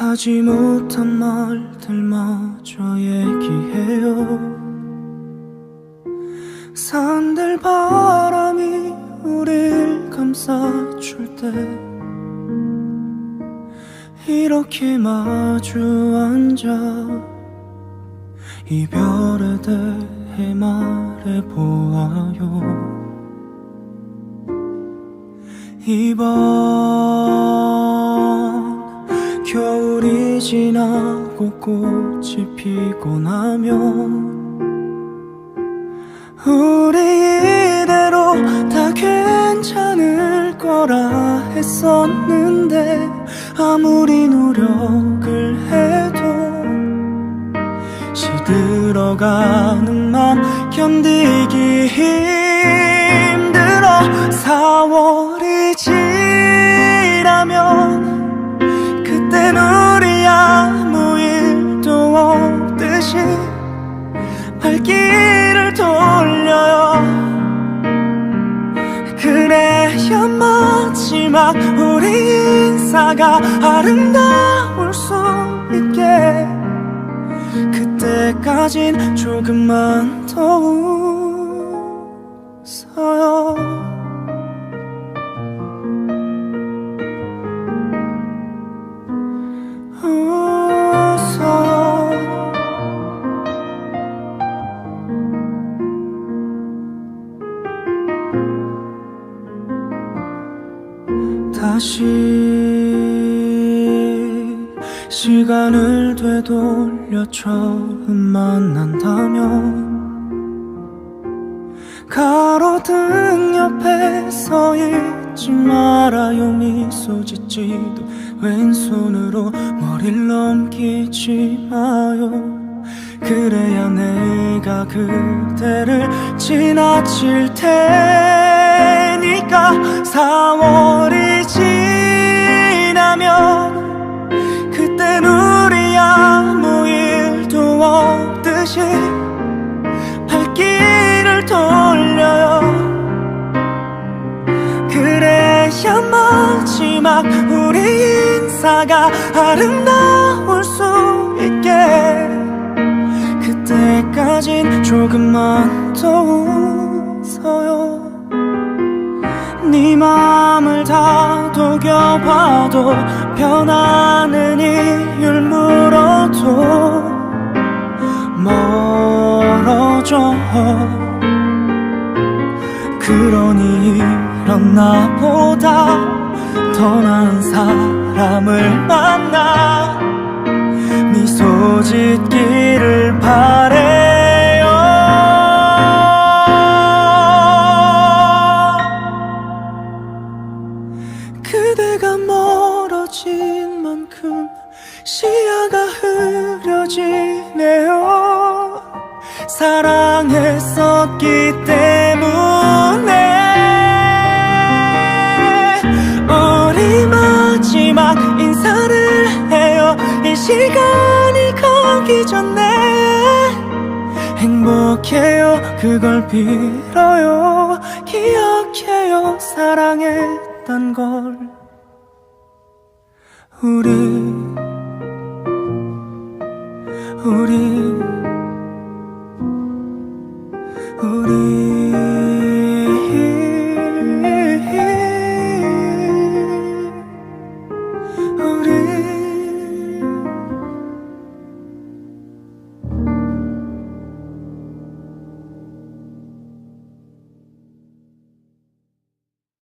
하지 못한 말들마저 얘기해요. 산들 바람이 우릴 감싸줄 때 이렇게 마주 앉아 이별에 대해 말해보아요. 이번 지나고 꽃이 피고 나면 우리 이대로 다 괜찮을 거라 했었는데 아무리 노력을 해도 시들어가는 맘 견디기 힘들어. 4월이 지 발길을 돌려요. 그래야 마지막 우리 인사가 아름다울 수 있게 그때까진 조금만 더 다시 시간을 되돌려 처음 만난다면 가로등 옆에 서 있지 말아요. 미소 짓지도 왼손으로 머리를 넘기지 마요. 그래야 내가 그대를 지나칠 테니까. 4월이 지나면 그땐 우리 아무 일도 없듯이 발길을 돌려요. 그래야 마지막 우리 인사가 아름다울 수 있게. 그때까진 조금만 더 다독여봐도 변하는 이유를 물어도 멀어져. 그러니 이런 나보다 더 나은 사람을 만나 미소 짓기를 그대가 멀어진 만큼 시야가 흐려지네요. 사랑했었기 때문에 우리 마지막 인사를 해요. 이 시간이 가기 전에 행복해요. 그걸 빌어요. 기억해요. 사랑 했단 걸 우리